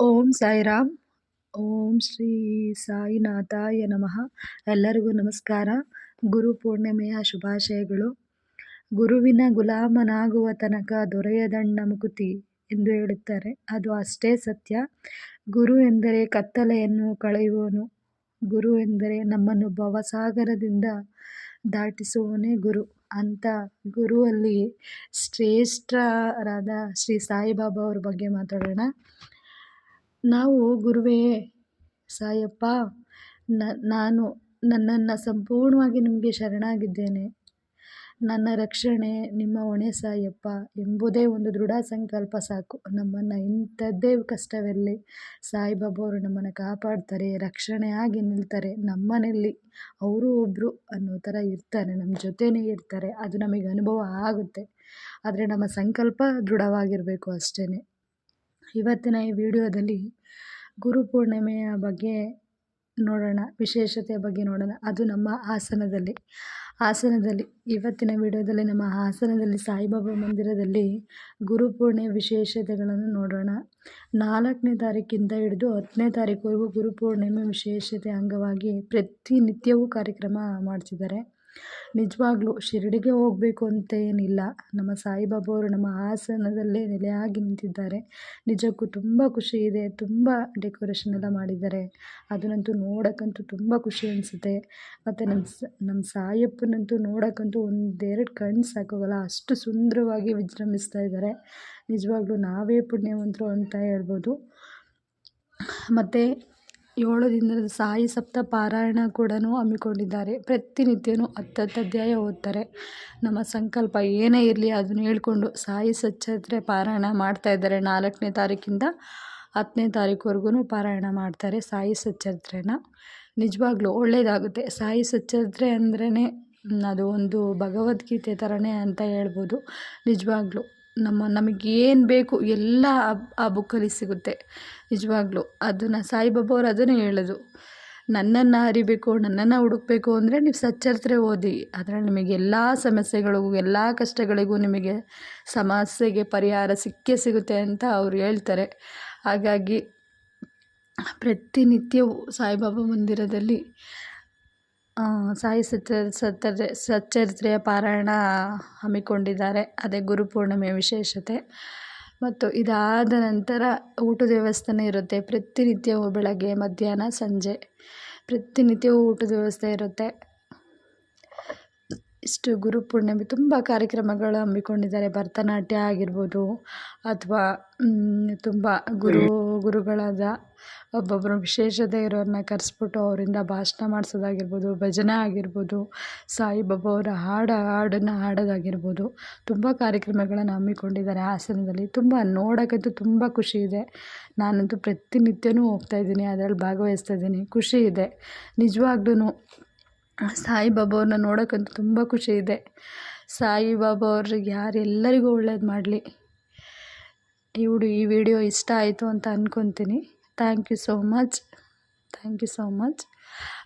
ಓಂ ಸಾಯಿರಾಮ್. ಓಂ ಶ್ರೀ ಸಾಯಿನಾಥಾಯ ನಮಃ. ಎಲ್ಲರಿಗೂ ನಮಸ್ಕಾರ. ಗುರು ಪೂರ್ಣಿಮೆಯ ಶುಭಾಶಯಗಳು. ಗುರುವಿನ ಗುಲಾಮನಾಗುವ ತನಕ ದೊರೆಯದಣ್ಣ ಮುಕುತಿ ಎಂದು ಹೇಳುತ್ತಾರೆ. ಅದು ಅಷ್ಟೇ ಸತ್ಯ. ಗುರು ಎಂದರೆ ಕತ್ತಲೆಯನ್ನು ಕಳೆಯುವನು ಗುರು ಎಂದರೆ ನಮ್ಮನ್ನು ಭವಸಾಗರದಿಂದ ದಾಟಿಸುವವನೇ ಗುರು. ಅಂತ ಗುರುವಲ್ಲಿ ಶ್ರೇಷ್ಠರಾದ ಶ್ರೀ ಸಾಯಿಬಾಬಾ ಅವ್ರ ಬಗ್ಗೆ ಮಾತಾಡೋಣ. ನಾವು ಗುರುವೇ ಸಾಯಪ್ಪ ನಾನು ನನ್ನನ್ನು ಸಂಪೂರ್ಣವಾಗಿ ನಿಮಗೆ ಶರಣಾಗಿದ್ದೇನೆ. ನನ್ನ ರಕ್ಷಣೆ ನಿಮ್ಮ ಹೊಣೆ ಸಾಯಪ್ಪ ಎಂಬುದೇ ಒಂದು ದೃಢ ಸಂಕಲ್ಪ ಸಾಕು. ನಮ್ಮನ್ನು ಇಂಥದ್ದೇ ಕಷ್ಟವಿರಲಿ ಸಾಯಿಬಾಬಾವರು ನಮ್ಮನ್ನು ಕಾಪಾಡ್ತಾರೆ ರಕ್ಷಣೆಯಾಗಿ ನಿಲ್ತಾರೆ. ನಮ್ಮನೆಯಲ್ಲಿ ಅವರು ಒಬ್ಬರು ಅನ್ನೋ ಥರ ಇರ್ತಾರೆ ನಮ್ಮ ಜೊತೆನೇ ಇರ್ತಾರೆ. ಅದು ನಮಗೆ ಅನುಭವ ಆಗುತ್ತೆ. ಆದರೆ ನಮ್ಮ ಸಂಕಲ್ಪ ದೃಢವಾಗಿರಬೇಕು ಅಷ್ಟೇ ಇವತ್ತಿನ ಈ ವಿಡಿಯೋದಲ್ಲಿ ಗುರುಪೂರ್ಣಿಮೆಯ ಬಗ್ಗೆ ನೋಡೋಣ, ವಿಶೇಷತೆಯ ಬಗ್ಗೆ ನೋಡೋಣ. ಅದು ನಮ್ಮ ಹಾಸನದಲ್ಲಿ. ಹಾಸನದಲ್ಲಿ, ಇವತ್ತಿನ ವಿಡಿಯೋದಲ್ಲಿ ನಮ್ಮ ಹಾಸನದಲ್ಲಿ ಸಾಯಿಬಾಬಾ ಮಂದಿರದಲ್ಲಿ ಗುರುಪೂರ್ಣೆ ವಿಶೇಷತೆಗಳನ್ನು ನೋಡೋಣ. ನಾಲ್ಕನೇ ತಾರೀಕಿಂದ ಹಿಡಿದು ಹತ್ತನೇ ತಾರೀಕುವರೆಗೂ ಗುರುಪೂರ್ಣಿಮೆ ವಿಶೇಷತೆ ಅಂಗವಾಗಿ ಪ್ರತಿನಿತ್ಯವೂ ಕಾರ್ಯಕ್ರಮ ಮಾಡ್ತಿದ್ದಾರೆ. ನಿಜವಾಗ್ಲೂ ಶಿರಡಿಗೆ ಹೋಗಬೇಕು ಅಂತ ಏನಿಲ್ಲ ನಮ್ಮ ಸಾಯಿಬಾಬಾ ಅವರು ನಮ್ಮ ಹಾಸನದಲ್ಲೇ ನೆಲೆಯಾಗಿ ನಿಂತಿದ್ದಾರೆ. ನಿಜಕ್ಕೂ ತುಂಬ ಖುಷಿ ಇದೆ. ತುಂಬ ಡೆಕೋರೇಷನ್ ಎಲ್ಲ ಮಾಡಿದ್ದಾರೆ. ಅದನ್ನಂತೂ ನೋಡೋಕ್ಕಂತೂ ತುಂಬ ಖುಷಿ ಅನಿಸುತ್ತೆ. ಮತ್ತು ನಮ್ಮ ನಮ್ಮ ಸಾಯಪ್ಪನಂತೂ ನೋಡೋಕ್ಕಂತೂ ಒಂದೆರಡು ಕಣ್ಣು ಸಾಕೋಗಲ್ಲ ಅಷ್ಟು ಸುಂದರವಾಗಿ ವಿಜೃಂಭಿಸ್ತಾ ಇದ್ದಾರೆ. ನಿಜವಾಗ್ಲೂ ನಾವೇ ಪುಣ್ಯವಂತರು ಅಂತ ಹೇಳ್ಬೋದು. ಮತ್ತು ಏಳು ದಿನದ ಸಾಯಿ ಸಪ್ತ ಪಾರಾಯಣ ಕೂಡ ಹಮ್ಮಿಕೊಂಡಿದ್ದಾರೆ. ಪ್ರತಿನಿತ್ಯನೂ ಹತ್ತತ್ತು ಅಧ್ಯಾಯ ಓದ್ತಾರೆ. ನಮ್ಮ ಸಂಕಲ್ಪ ಏನೇ ಇರಲಿ ಅದನ್ನು ಹೇಳ್ಕೊಂಡು ಸಾಯಿ ಸಚ್ಚರಿತ್ರೆ ಪಾರಾಯಣ ಮಾಡ್ತಾ ಇದ್ದಾರೆ. ನಾಲ್ಕನೇ ತಾರೀಕಿಂದ ಹತ್ತನೇ ತಾರೀಕುವರೆಗೂ ಪಾರಾಯಣ ಮಾಡ್ತಾರೆ ಸಾಯಿ ಸಚ್ಚರಿತ್ರೆನ ನಿಜವಾಗ್ಲೂ ಒಳ್ಳೆಯದಾಗುತ್ತೆ ಸಾಯಿ ಸಚ್ಚರಿತ್ರೆ ಅಂದ್ರೇ ಅದು ಒಂದು ಭಗವದ್ಗೀತೆ ಥರನೇ ಅಂತ ಹೇಳ್ಬೋದು. ನಿಜವಾಗ್ಲೂ ನಮ್ಮ ನಮಗೆ ಏನು ಬೇಕು ಎಲ್ಲ ಆ ಬುಕ್ಕಲ್ಲಿ ಸಿಗುತ್ತೆ. ನಿಜವಾಗ್ಲೂ ಅದನ್ನು ಸಾಯಿಬಾಬಾ ಅವ್ರು ಅದನ್ನೇ ಹೇಳೋದು. ನನ್ನನ್ನು ಅರಿಬೇಕು, ನನ್ನನ್ನು ಹುಡುಕಬೇಕು ಅಂದರೆ ನೀವು ಸಚ್ಚರಿತ್ರೆ ಓದಿ. ಅದರಲ್ಲಿ ನಿಮಗೆ ಎಲ್ಲ ಸಮಸ್ಯೆಗಳಿಗೂ, ಎಲ್ಲ ಕಷ್ಟಗಳಿಗೂ ನಿಮಗೆ ಸಮಸ್ಯೆಗೆ ಪರಿಹಾರ ಸಿಕ್ಕೇ ಸಿಗುತ್ತೆ ಅಂತ ಅವ್ರು ಹೇಳ್ತಾರೆ. ಹಾಗಾಗಿ ಪ್ರತಿನಿತ್ಯವೂ ಸಾಯಿಬಾಬಾ ಮಂದಿರದಲ್ಲಿ ಸಾಯಿ ಸತ್ತರೆ ಸಚ್ಚರಿತ್ರೆಯ ಪಾರಾಯಣ ಹಮ್ಮಿಕೊಂಡಿದ್ದಾರೆ. ಅದೇ ಗುರುಪೂರ್ಣಿಮೆಯ ವಿಶೇಷತೆ. ಮತ್ತು ಇದಾದ ನಂತರ ಊಟದ ವ್ಯವಸ್ಥೆನೇ ಇರುತ್ತೆ. ಪ್ರತಿನಿತ್ಯವೂ ಬೆಳಗ್ಗೆ, ಮಧ್ಯಾಹ್ನ, ಸಂಜೆ ಪ್ರತಿನಿತ್ಯವೂ ಊಟದ ವ್ಯವಸ್ಥೆ ಇರುತ್ತೆ. ಇಷ್ಟು ಗುರುಪೂರ್ಣಿಮೆ ತುಂಬ ಕಾರ್ಯಕ್ರಮಗಳು ಹಮ್ಮಿಕೊಂಡಿದ್ದಾರೆ. ಭರತನಾಟ್ಯ ಆಗಿರ್ಬೋದು ಅಥವಾ ತುಂಬ ಗುರು ಗುರುಗಳಾದ ಒಬ್ಬೊಬ್ಬರು ವಿಶೇಷತೆ ಇರೋರನ್ನ ಕರೆಸ್ಬಿಟ್ಟು ಅವರಿಂದ ಭಾಷಣ ಮಾಡಿಸೋದಾಗಿರ್ಬೋದು ಭಜನೆ ಆಗಿರ್ಬೋದು ಸಾಯಿಬಾಬಾ ಅವರ ಹಾಡು ಹಾಡನ್ನು ಹಾಡೋದಾಗಿರ್ಬೋದು ತುಂಬ ಕಾರ್ಯಕ್ರಮಗಳನ್ನು ಹಮ್ಮಿಕೊಂಡಿದ್ದಾರೆ. ಹಾಸನದಲ್ಲಿ ತುಂಬ ನೋಡೋಕ್ಕಂತೂ ತುಂಬ ಖುಷಿ ಇದೆ. ನಾನಂತೂ ಪ್ರತಿನಿತ್ಯನೂ ಹೋಗ್ತಾಯಿದ್ದೀನಿ ಅದರಲ್ಲಿ ಭಾಗವಹಿಸ್ತಾ ಇದ್ದೀನಿ. ಖುಷಿ ಇದೆ. ನಿಜವಾಗ್ಲೂ ಸಾಯಿಬಾಬಾ ಅವ್ರನ್ನ ನೋಡೋಕ್ಕಂತೂ ತುಂಬ ಖುಷಿ ಇದೆ. ಸಾಯಿಬಾಬಾ ಅವ್ರಿಗೆ ಯಾರೆಲ್ಲರಿಗೂ ಒಳ್ಳೇದು ಮಾಡಲಿ. ಇವರು ಈ ವಿಡಿಯೋ ಇಷ್ಟ ಆಯಿತು ಅಂತ ಅಂದ್ಕೊತೀನಿ thank you so much thank you so much